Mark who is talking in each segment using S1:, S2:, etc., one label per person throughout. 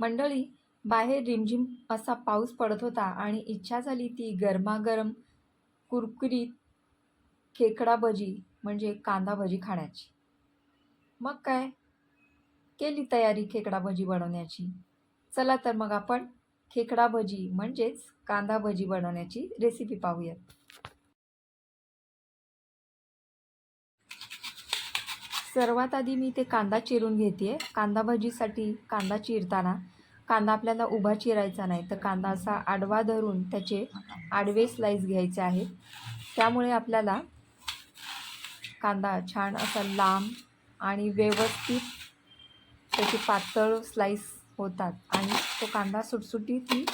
S1: मंडळी बाहेर रिमझिम असा पाऊस पडत होता आणि इच्छा झाली ती गरमागरम कुरकुरीत खेकडा भजी म्हणजे कांदा भजी खाण्याची. मग काय? केली तयारी खेकडा भजी बनवण्याची. चला तर मग आपण खेकडा भजी म्हणजेच कांदा भजी बनवण्याची रेसिपी पाहूयात. सर्वात आधी मी ते कांदा चिरून घेते कांदा भजीसाठी कांदा चिरताना कांदा आपल्याला उभा चिरायचा नाही तर कांदा असा आडवा धरून त्याचे आडवे स्लाईस घ्यायचे आहेत. त्यामुळे आपल्याला कांदा छान असा लांब आणि व्यवस्थित त्याचे पातळ स्लाईस होतात आणि तो कांदा सुटसुटीतही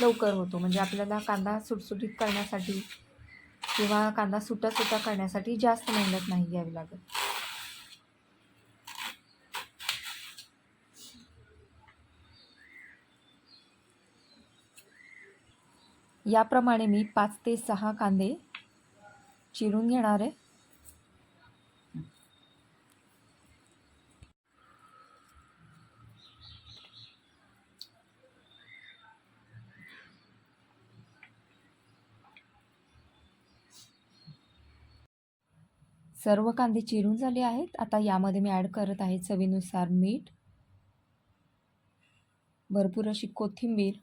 S1: लवकर होतो. म्हणजे आपल्याला कांदा सुटसुटीत करण्यासाठी किंवा कांदा सुटा सुटा करण्यासाठी जास्त मेहनत नाही घ्यावी लागत. याप्रमाणे मी पाच ते सहा कांदे चिरून घेणार आहे. सर्व कांदे चिरून झाले आहेत. आता यामध्ये मी ॲड करत आहे चवीनुसार मीठ भरपूर अशी कोथिंबीर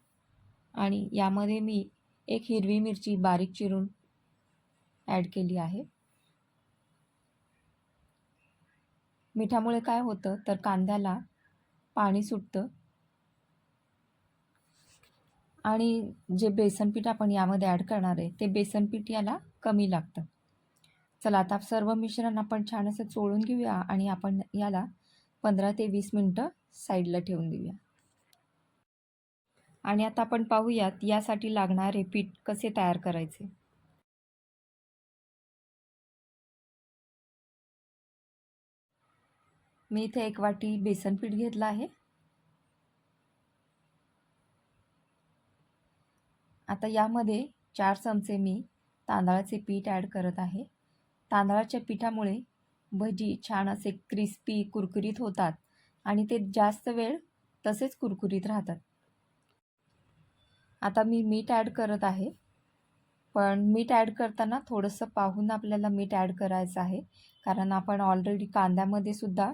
S1: आणि यामध्ये मी एक हिरवी मिरची बारीक चिरून ॲड केली आहे. मिठामुळे काय होतं तर कांद्याला पाणी सुटतं. आणि जे बेसनपीठ आपण यामध्ये ॲड करणार आहे ते बेसनपीठ याला कमी लागतं. चला आता सर्व मिश्रण आपण छान असं चोळून घेऊया आणि आपण याला पंधरा ते वीस मिनटं साईडला ठेवून देऊया. आणि आता आपण पाहूयात यासाठी लागणारे पीठ कसे तयार करायचे. मी इथे एक वाटी बेसन पीठ घेतलं आहे. आता यामध्ये चार चमचे मी तांदळाचे पीठ ॲड करत आहे. तांदळाच्या पिठामुळे भजी छान असे क्रिस्पी कुरकुरीत होतात आणि ते जास्त वेळ तसेच कुरकुरीत राहतात. आता मी मीठ ॲड करत आहे. पण मीठ ॲड करताना थोडंसं पाहून आपल्याला मीठ ॲड करायचं आहे. कारण आपण ऑलरेडी कांद्यामध्ये सुद्धा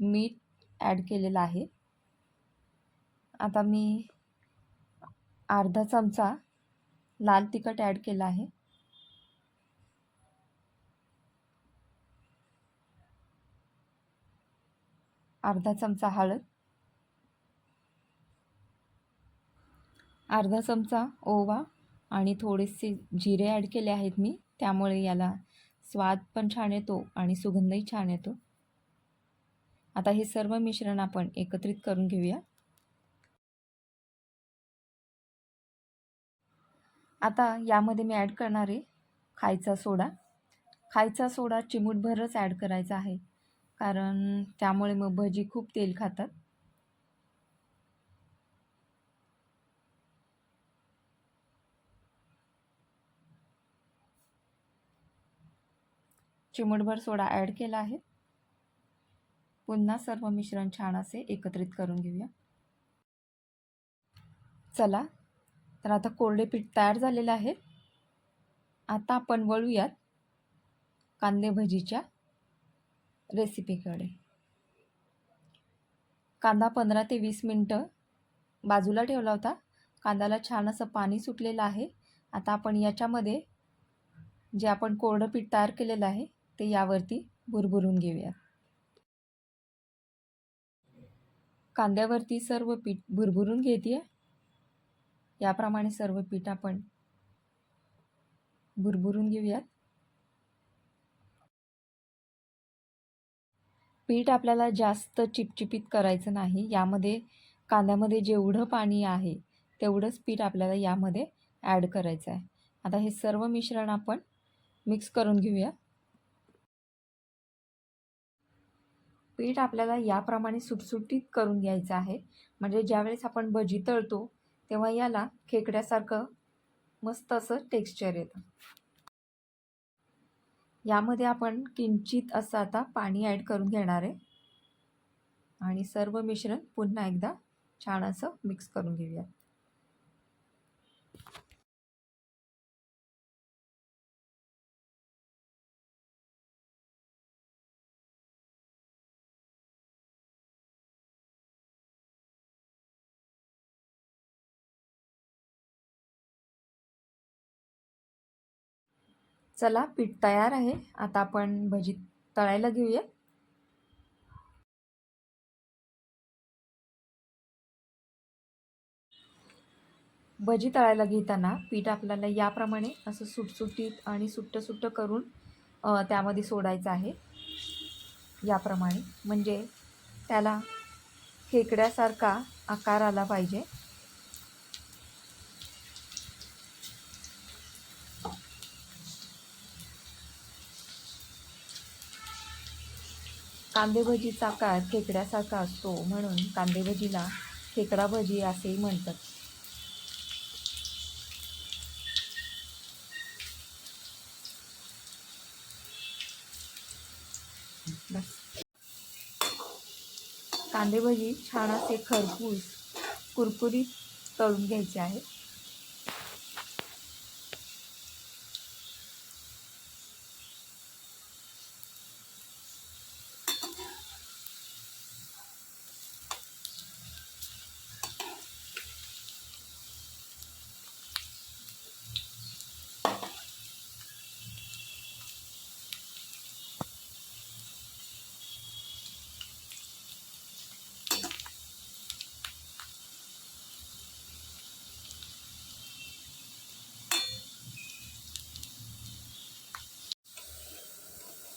S1: मीठ ॲड केलेलं आहे. आता मी अर्धा चमचा लाल तिखट ॲड केलं आहे. अर्धा चमचा हळद. अर्धा चमचा ओवा आणि थोडेसे जिरे ॲड केले आहेत मी. त्यामुळे याला स्वाद पण छान येतो आणि सुगंधही छान येतो. आता हे सर्व मिश्रण आपण एकत्रित करून घेऊया. आता यामध्ये मी ॲड करणार आहे खायचा सोडा. खायचा सोडा चिमूटभरच ॲड करायचा आहे. कारण त्यामुळे मग भजी खूप तेल खातात. चिमूटभर सोडा ॲड केला आहे. पुन्हा सर्व मिश्रण छान असे एकत्रित करून घेऊया. चला तर आता कोरडे पीठ तयार झालेलं आहे. आता आपण वळूयात कांदे भजीच्या रेसिपीकडे. कांदा पंधरा ते वीस मिनटं बाजूला ठेवला होता. कांद्याला छान असं पाणी सुटलेलं आहे. आता आपण याच्यामध्ये जे आपण कोरडं पीठ तयार केलेलं आहे ते यावरती भुरभुरून घेऊयात. कांद्यावरती सर्व पीठ भुरभुरून घेते याप्रमाणे सर्व पीठ आपण भुरभुरून घेऊयात. पीठ आपल्याला जास्त चिपचिपीत करायचं नाही. यामध्ये कांद्यामध्ये जेवढं पाणी आहे तेवढंच पीठ आपल्याला यामध्ये ॲड करायचं आहे आता हे सर्व मिश्रण आपण मिक्स करून घेऊया पीठ आपल्याला याप्रमाणे सुटसुटीत करून घ्यायचं आहे. म्हणजे ज्यावेळेस आपण भजी तळतो तेव्हा याला खेकड्यासारखं मस्त असं टेक्स्चर येतं. यामध्ये आपण किंचित असं आता पाणी ॲड करून घेणार आहे. आणि सर्व मिश्रण पुन्हा एकदा छान असं मिक्स करून घेऊयात. चला पीठ तयार आहे. आता आपण भजी तळायला घेऊया. भजी तळायला घेताना पीठ आपल्याला याप्रमाणे असं सुटसुटीत आणि सुट्ट सुट्ट करून त्यामध्ये सोडायचं आहे. याप्रमाणे. म्हणजे त्याला खेकड्यासारखा आकार आला पाहिजे. कांदेभजीचा आकार खेकड्यासारखा असतो म्हणून कांदेभजीला खेकडा भजी असेही म्हणतात. बस. छान असे खरपूस कुरकुरीत तळून घ्यायचे आहे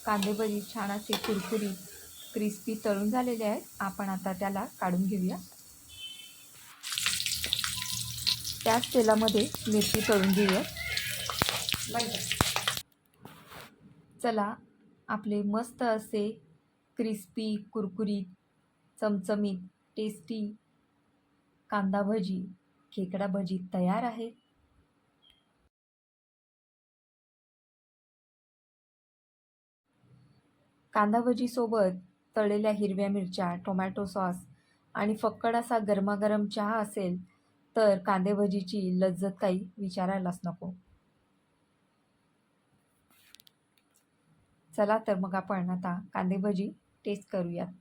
S1: कांदे भजी छान असे कुरकुरी क्रिस्पी तळून झालेले आहेत. आपण आता त्याला काढून घेऊया. त्याच तेलामध्ये मिरची तळून घेऊया. चला आपले मस्त असे क्रिस्पी कुरकुरीत चमचमीत टेस्टी कांदा भजी खेकडा भजी तयार आहे कांदा भजीसोबत तळलेल्या हिरव्या मिरच्या टोमॅटो सॉस आणि फक्कड असा गरमागरम चहा असेल तर कांदे भजीची लज्जत काही विचारायलाच नको. चला तर मग आपण आता कांदे भजी टेस्ट करूयात.